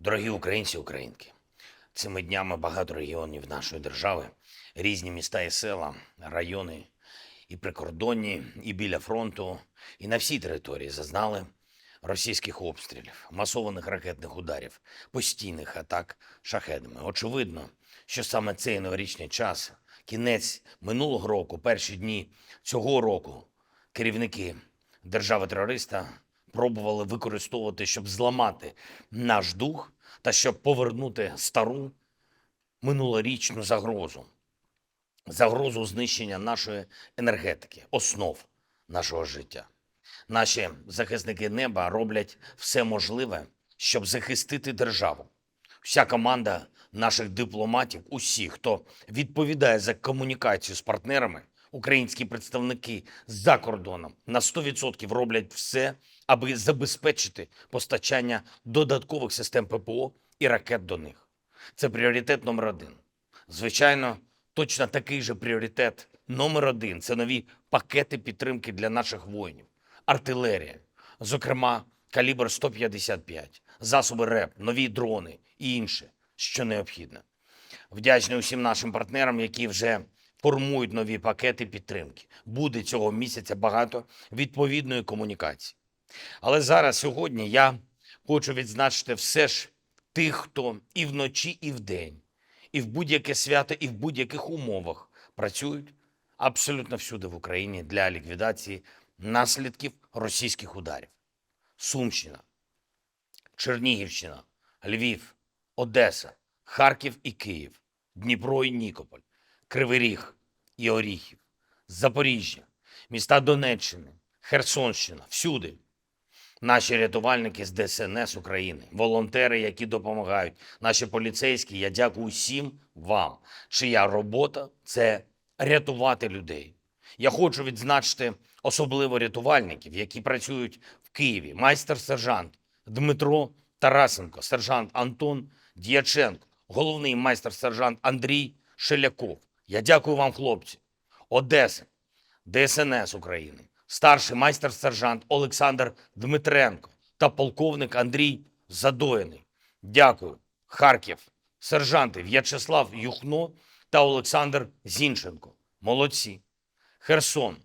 Дорогі українці, українки, цими днями багато регіонів нашої держави, різні міста і села, райони і прикордонні, і біля фронту, і на всій території зазнали російських обстрілів, масованих ракетних ударів, постійних атак шахедами. Очевидно, що саме цей новорічний час, кінець минулого року, перші дні цього року, керівники держави-терориста пробували використовувати, щоб зламати наш дух та щоб повернути стару минулорічну загрозу. Загрозу знищення нашої енергетики, основ нашого життя. Наші захисники неба роблять все можливе, щоб захистити державу. Вся команда наших дипломатів, усі, хто відповідає за комунікацію з партнерами, українські представники за кордоном на 100% роблять все, аби забезпечити постачання додаткових систем ППО і ракет до них. Це пріоритет номер один. Звичайно, точно такий же пріоритет номер один це нові пакети підтримки для наших воїнів, артилерія, зокрема, калібр 155, засоби РЕП, нові дрони і інше, що необхідно. Вдячний усім нашим партнерам, які вже формують нові пакети підтримки. Буде цього місяця багато відповідної комунікації. Але зараз, сьогодні, я хочу відзначити все ж тих, хто і вночі, і вдень, і в будь-яке свято, і в будь-яких умовах працюють абсолютно всюди в Україні для ліквідації наслідків російських ударів. Сумщина, Чернігівщина, Львів, Одеса, Харків і Київ, Дніпро і Нікополь, Кривий Ріг і Оріхів, Запоріжжя, міста Донеччини, Херсонщина, всюди. Наші рятувальники з ДСНС України, волонтери, які допомагають, наші поліцейські. Я дякую всім вам, чия робота це рятувати людей. Я хочу відзначити особливо рятувальників, які працюють в Києві. Майстер-сержант Дмитро Тарасенко, сержант Антон Дяченко, головний майстер-сержант Андрій Шеляков. Я дякую вам, хлопці. Одеса, ДСНС України, старший майстер-сержант Олександр Дмитренко та полковник Андрій Задоїний. Дякую. Харків, сержанти В'ячеслав Юхно та Олександр Зінченко. Молодці. Херсон,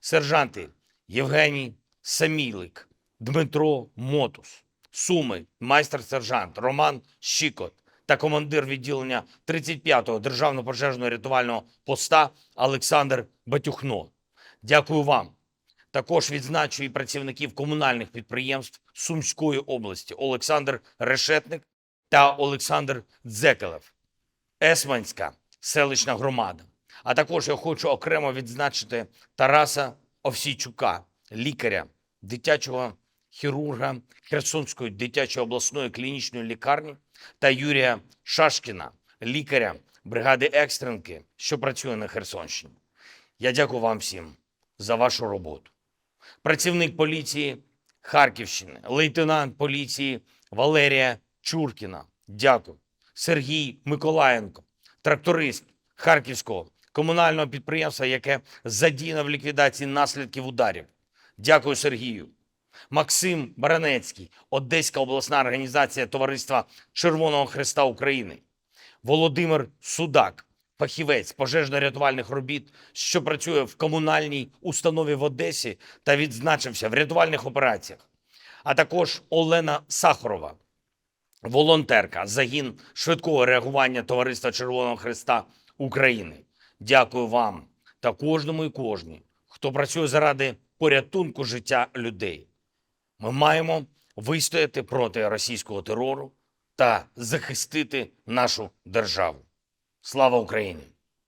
сержанти Євгеній Самілик, Дмитро Мотус, Суми, майстер-сержант Роман Щикот та командир відділення 35-го державного пожежного рятувального поста Олександр Батюхно. Дякую вам. Також відзначу і працівників комунальних підприємств Сумської області Олександр Решетник та Олександр Дзекелев. Есманська селищна громада. А також я хочу окремо відзначити Тараса Овсійчука, лікаря, дитячого хірурга Херсонської дитячої обласної клінічної лікарні та Юрія Шашкіна, лікаря бригади екстренки, що працює на Херсонщині. Я дякую вам всім за вашу роботу. Працівник поліції Харківщини, лейтенант поліції Валерія Чуркіна. Дякую. Сергій Миколаєнко, тракторист Харківського комунального підприємства, яке задіяно в ліквідації наслідків ударів. Дякую Сергію. Максим Баранецький, Одеська обласна організація Товариства Червоного Христа України. Володимир Судак, фахівець пожежно-рятувальних робіт, що працює в комунальній установі в Одесі та відзначився в рятувальних операціях. А також Олена Сахарова, волонтерка, загін швидкого реагування Товариства Червоного Христа України. Дякую вам та кожному і кожній, хто працює заради порятунку життя людей. Ми маємо вистояти проти російського терору та захистити нашу державу. Слава Україні!